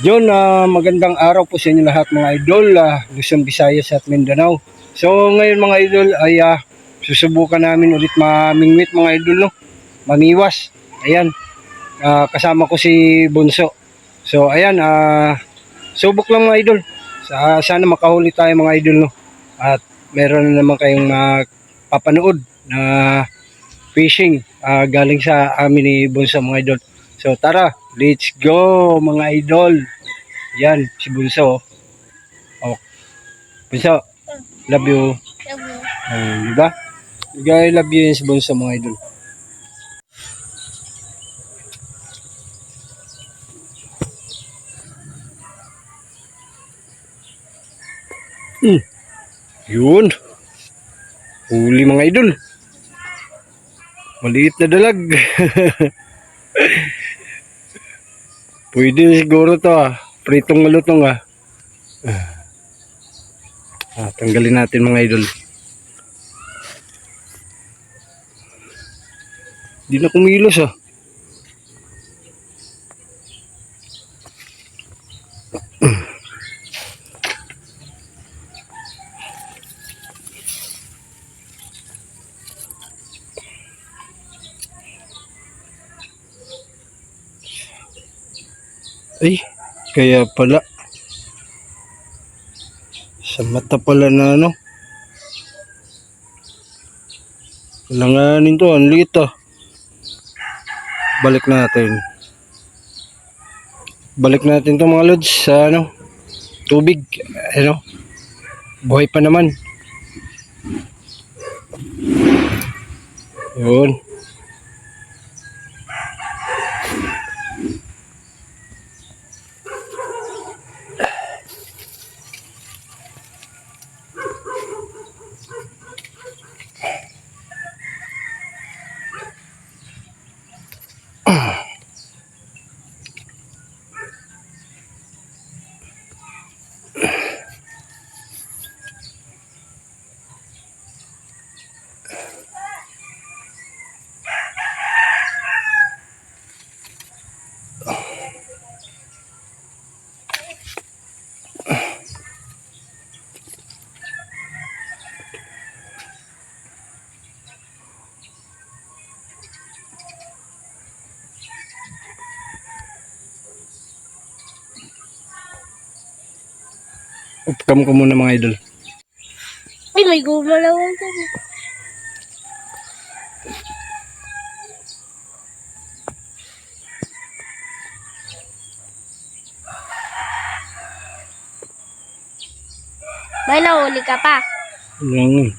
John, ah, magandang araw po sa inyo lahat mga idol, ah, Luzon, Visayas at Mindanao. So ngayon mga idol ay ah, susubukan namin ulit mamingwit mga idol no. Mamiwas. Ayan. Ah, kasama ko si Bunso. So ayan, ah, subok lang mga idol. Sa, sana makahuli tayo mga idol no. At meron na naman kayong mapapanood na fishing ah, galing sa amin ni Bunso mga idol. So tara, let's go mga idol. Yan, si Bunso. Oh. Bunso, love you. Oh, di ba? Guy, love you yun si Bunso mga idol. Hmm. Yun. Huli mga idol. Maliit na dalag. Pwede siguro to ah. Pritong malutong ah. Ah, tanggalin natin mga idol. Di na kumilos ah. Ay, kaya pala. Sa mata pala na ano. Langanin to, ang liit ah. Balik natin. Balik natin to mga lods sa ano, tubig. Ano, buhay pa naman. Yun. Upcam ko muna mga idol. Ay, may gumalaw ko. May nahuli ka pa. Lang.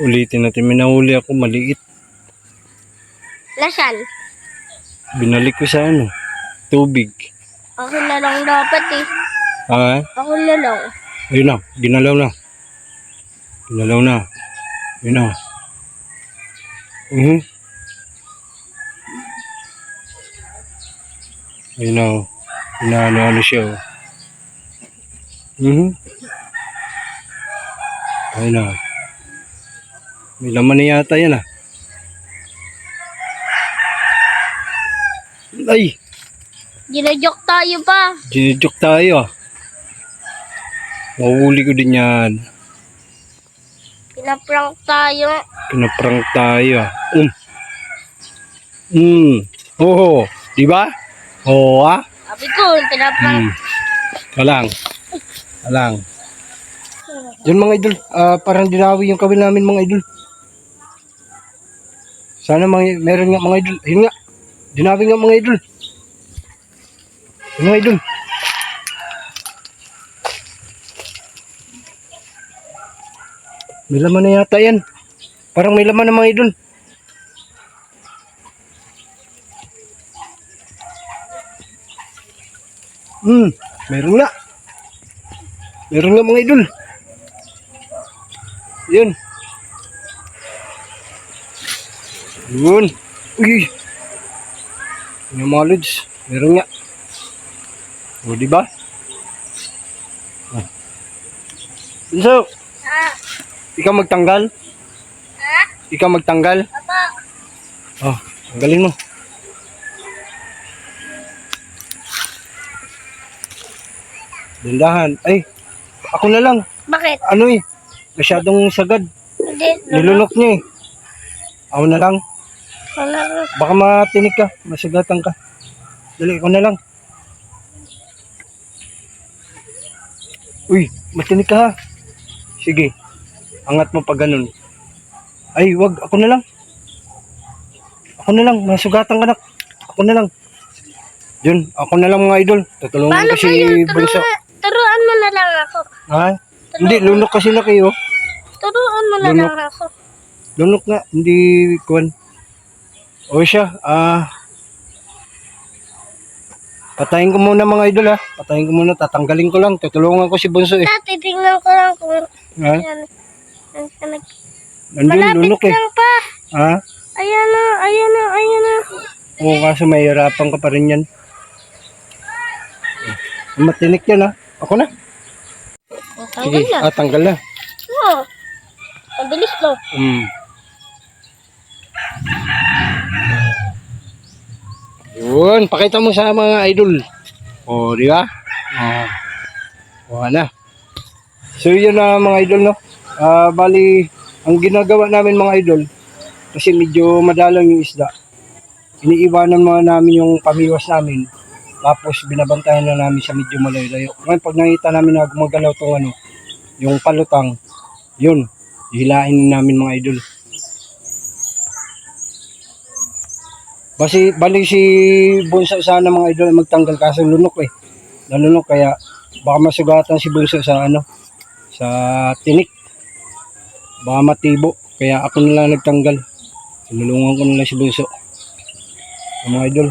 Ulitin natin. May nahuli ako maliit. Lasyan. Binalik ko sa ano. Tubig. Ako na lang dapat eh. Ah, Ako na lang. ayun na. Ginalaw na. Ginalaw na. Ayun na. Mhm. Ayun na. oh. Inaano-ano siya. Mhm. Ayun na. May laman na yata yan ah. Ay! Ginajok tayo pa. Ginidjuk tayo ah. Mahuli ko din yan. Pinaprank tayo. Pinaprank tayo ah. Um. Hmm. Oo. Di ba? Oo ah. Sabi ko, pinaprank. Hmm. Alang. Alang. Yun mga idol. ah, parang dinawi yung kawil namin mga idol. Sana mga, meron nga mga idol. Ayun nga. Dinawi nga mga idol. Yun, mga idol. May laman na yata yan. Parang may laman na mga idol. Hmm, meron nga. Meron nga mga idol. Yun. Yun. Uy. Yung mga lods. Meron nga. O, di ba? Ah. So? Ikaw magtanggal? Ha? Ikaw magtanggal? Papa. Oh, tanggalin mo. Dandahan. Ay, ako na lang. Bakit? Ano eh, masyadong sagad. Hindi. Nilunok niya eh. Ako na lang. Wala. Baka matinig ka, masugatan ka. Dali, ako na lang. Uy, matinig ka ha. Sige, angat mo pa ganun. Ay, wag, ako na lang. Ako na lang, masugatan ka na. Ako na lang. Yun, ako na lang mga idol. Tutulungan Paano ko si yun? Bunso. Turuan, turuan mo na lang ako. Ha? Hindi, lunok kasi na kayo. Turuan mo na Lunok. lang ako. Lunok nga, hindi kuwan. O siya, ah... patayin ko muna mga idol ha. Patayin ko muna, tatanggalin ko lang. Tutulungan ko si Bunso eh. Tingnan ko lang kung... Ha? Ayan. Nandun, Malapit lunok eh. lang pa. Ha? Ayan na, ayan na, ayan na. Oo, kaso may hirapan ka pa rin yan. Matinik yan ha. Ako na. Sige, Tanggal na. ah, tanggal na. Oo. Ang bilis no. Mm. Yun, pakita mo sa mga idol. O, di ba? O, o na. So, yun na mga idol, no? Ah, bali, ang ginagawa namin mga idol, kasi medyo madalang yung isda. Iniiwanan mga namin yung pamiwas namin. Tapos binabantayan na namin sa medyo malayo-layo. Ngayon, pag nakita namin na gumagalaw tong ano, yung palutang, yun, hilain namin mga idol. Basi, bali si Bunso sana mga idol magtanggal kaso lunok eh. Nalunok kaya baka masugatan si Bunso sa ano, sa tinik. Baka matibo. Kaya ako na lang nagtanggal. Tinulungan ko na lang si Bunso. Mga idol.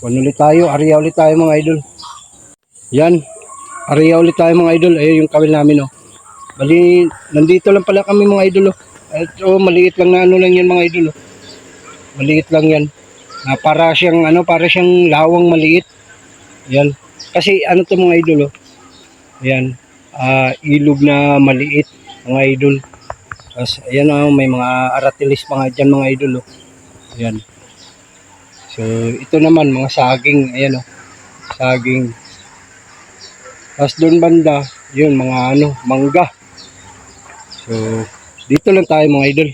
Kuan ulit tayo, area ulit tayo mga idol. Yan. Area ulit tayo mga idol. Ayun yung kawil namin oh. Bali, nandito lang pala kami mga idol oh. At oh, maliit lang na ano lang yan mga idol oh. Maliit lang yan. Na para siyang ano, para siyang lawang maliit. Yan. Kasi ano to mga idol oh. Yan. Ah, ilog na maliit mga idol. Tapos ayan oh, may mga aratilis pa nga dyan mga idol oh. Yan. So, ito naman, mga saging, ayan o, saging. Tapos doon banda, yun, mga ano, mangga. So, dito lang tayo mga idol.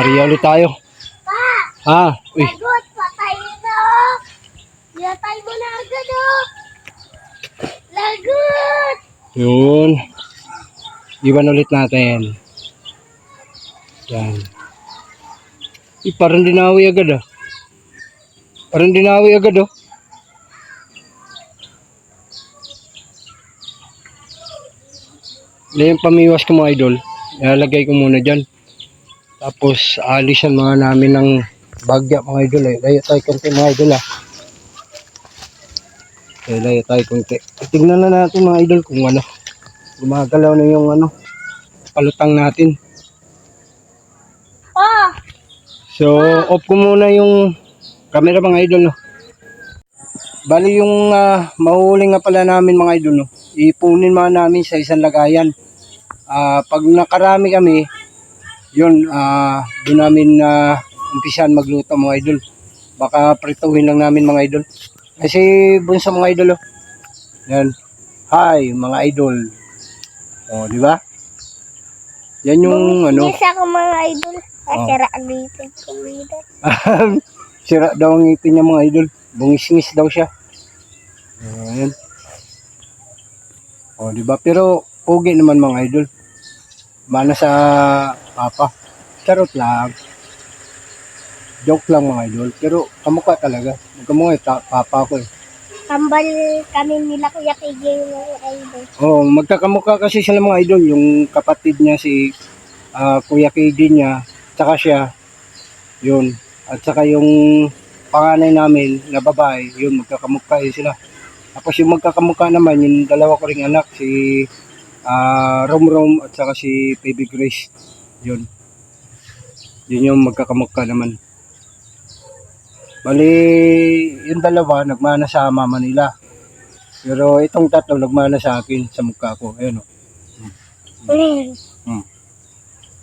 Ariya ulit tayo. Ha? Uy, Lagot, patay na. Yatay mo na agad oh. Lagot. Yun. Iwan ulit natin. Yan. Eh, parang dinawi agad ah. Parang dinawi agad oh. Yan yung pamiwas ko mga idol. Ilalagay ko muna dyan. Tapos alisan mga namin ng bagya mga idol eh. Layo tayo konti mga idol ah. Okay, layo tayo konti. Tingnan na natin mga idol kung ano. Gumagalaw na yung ano. Palutang natin. Pa. So, off ko muna yung camera mga idol, no. Bali yung uh, mahuli nga pala namin mga idol, no. Ipunin mga namin sa isang lagayan. Ah, pag nakarami kami, yun, ah, doon namin na umpisan magluto mga idol. Baka prituhin lang namin mga idol. Kasi bunsa mga idol, oh. Yan. Hi, mga idol. Oh, di ba? Yan yung ano. Yes ako mga idol. Oh. Asira dito kumida. Sira daw ang ngipin niya mga idol. Bungis-ngis daw siya. Ayan. O, di ba? Pero, pogi naman mga idol. Mana sa papa. Charot lang. Joke lang mga idol. Pero, kamukha talaga. Magkamukha yung ta- papa ko eh. Kambal kami nila Kuya KJ mga idol. Oo, magkakamukha kasi sila mga idol. Yung kapatid niya si ah, Kuya KD niya, tsaka siya, yun. At saka yung panganay namin na babae, yun, magkakamukha yun sila. Tapos yung magkakamukha naman, yung dalawa ko ring anak, si ah, Rom Rom at saka si Baby Grace. Yun. Yun yung magkakamukha naman. Bali, yung dalawa, nagmana sa mama nila. Pero itong tatlo nagmana sa akin sa mukha ko. Ayun o. Mm.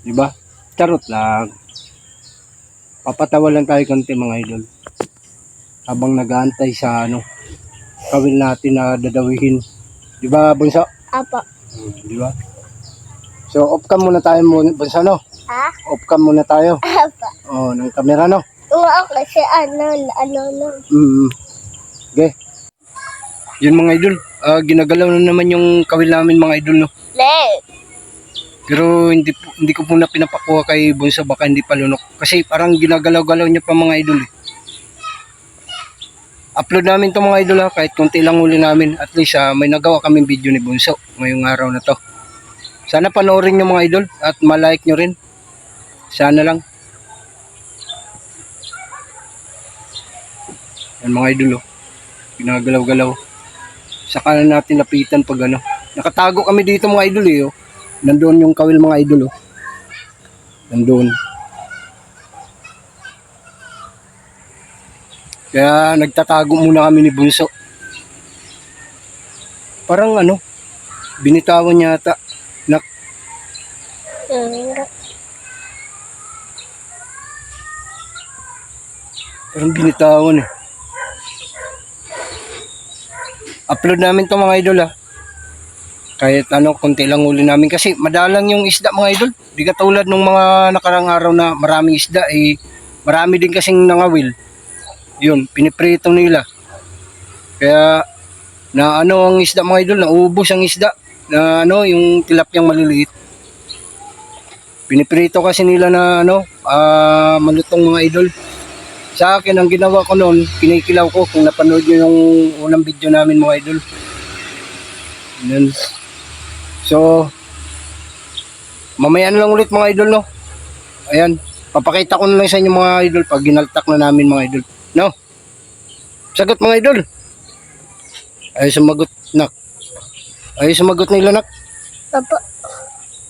Di ba? Charot lang. Papatawa lang tayo konti mga idol. habang nag-aantay sa ano, kawil natin na dadawihin. Di ba, Bunso? Apo. Hmm, di ba? So, off cam muna tayo muna, Bunso, no? Ha? Off cam muna tayo. Apo. Oh, ng kamera, no? Oo, kasi ano, ano, ano. Mm. Okay. Yun mga idol, ah, ginagalaw na naman yung kawil namin mga idol, no? Le. Pero hindi po, hindi ko po na pinapakuha kay Bunso baka hindi pa lunok. Kasi parang ginagalaw-galaw niya pa mga idol eh. Upload namin to mga idol ha, kahit konti lang uli namin. At least ah, may nagawa kaming video ni Bunso ngayong araw na to. Sana panoorin nyo mga idol at malike nyo rin. Sana lang. Yan mga idol oh. Ginagalaw-galaw. Saka na natin lapitan pag ano. Nakatago kami dito mga idol eh oh. Nandoon yung kawil mga idol oh. Nandoon. Kaya nagtatago muna kami ni Bunso. Parang ano, binitawan niya ata. Nak, parang binitawan eh. Upload namin to mga idol ah. Kahit ano, konti lang uli namin kasi madalang yung isda mga idol. Di katulad nung mga nakarang araw na maraming isda eh, marami din kasing nangawil. Yun, piniprito nila. Kaya na ano ang isda mga idol, naubos ang isda. Na ano, yung tilapyang maliliit. Piniprito kasi nila na ano, ah, malutong mga idol. Sa akin, ang ginawa ko noon, kinikilaw ko kung napanood nyo yung unang video namin mga idol. Yan. So, mamaya na lang ulit mga idol, no? Ayan, papakita ko na lang sa inyo mga idol pag ginaltak na namin mga idol. No? Sagot mga idol. Ay sumagot, nak. Ay sumagot nila, nak. Apo.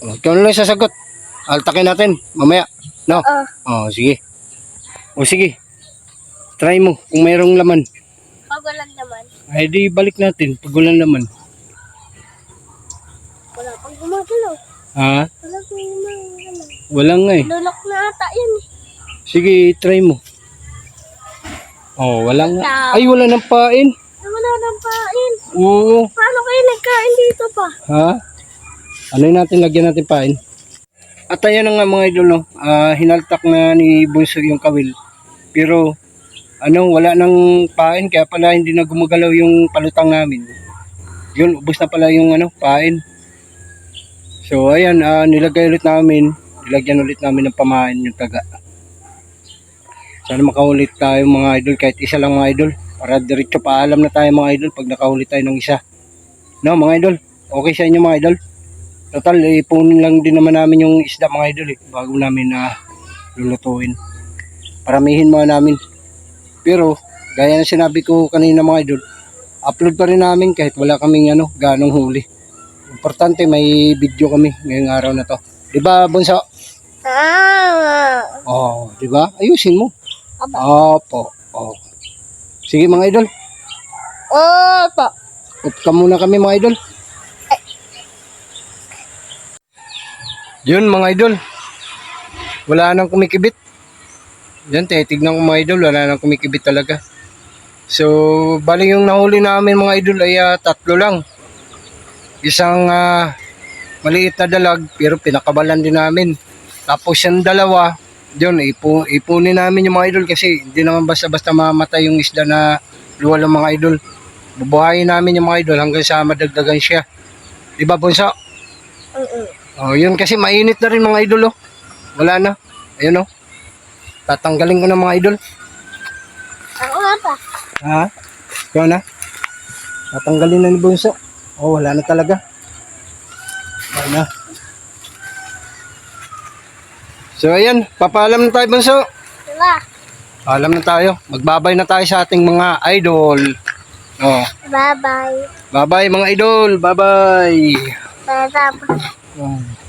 Oh, Ikaw na lang sasagot. Altakin natin, mamaya. No? Ah. Oh, sige. O sige. Try mo kung mayroong laman. Pag walang naman. Ay di balik natin pag walang laman. Wala pang gumagalaw. Ha? Wala pang gumagalaw. Walang nga eh. Lulok na ata yan eh. Sige, try mo. Oh, walang nga. Wala. Ay, wala nang pain. Wala nang pain. Oo. Paano kayo nagkain dito pa? Ha? Ano natin, lagyan natin pain. At ayan na nga mga idol, no? Ah, hinaltak na ni Bunso yung kawil. Pero, ano, wala nang pain, kaya pala hindi na gumagalaw yung palutang namin. Yun, ubos na pala yung ano, pain. So, ayan, ah, nilagay ulit namin. Nilagyan ulit namin ng pamain yung taga. Sana makaulit tayo mga idol, kahit isa lang mga idol. Para diretso paalam na tayo mga idol pag nakaulit tayo ng isa. No, mga idol. Okay sa inyo mga idol. Total, ipunin lang din naman namin yung isda mga idol eh, bago namin na lulutuin. Paramihin mga namin. Pero, gaya na sinabi ko kanina mga idol, upload pa rin namin kahit wala kaming ano, ganong huli. Importante may video kami ngayong araw na to. 'Di ba, Bunso? Ah. Oh, 'di ba? Ayusin mo. Aba. Opo. Oh. Sige mga idol, Opo. Off ka muna kami mga idol. Yun mga idol. Wala nang kumikibit. Yan, titignan ko mga idol. Wala nang kumikibit talaga. So, bali yung nahuli namin mga idol ay ah, tatlo lang. Isang ah, maliit na dalag pero pinakabalan din namin. Tapos yung dalawa, yun, ipu ipunin namin yung mga idol kasi hindi naman basta-basta mamatay yung isda na luwal ng mga idol. Bubuhayin namin yung mga idol hanggang sa madagdagan siya. Di ba, Bunso? Mm-mm. Oh, yun kasi mainit na rin mga idol, oh. Wala na. Ayun, oh. Tatanggalin ko na mga idol. Ako nga pa. Ha? Ikaw na? Tatanggalin na ni Bunso. Oh, wala na talaga. Wala na. So, ayan. Papaalam na tayo, Bunso. Diba? Paalam na tayo. Magbabay na tayo sa ating mga idol. Oh. Bye-bye. Bye-bye, mga idol. Bye-bye. Bye-bye. Oh.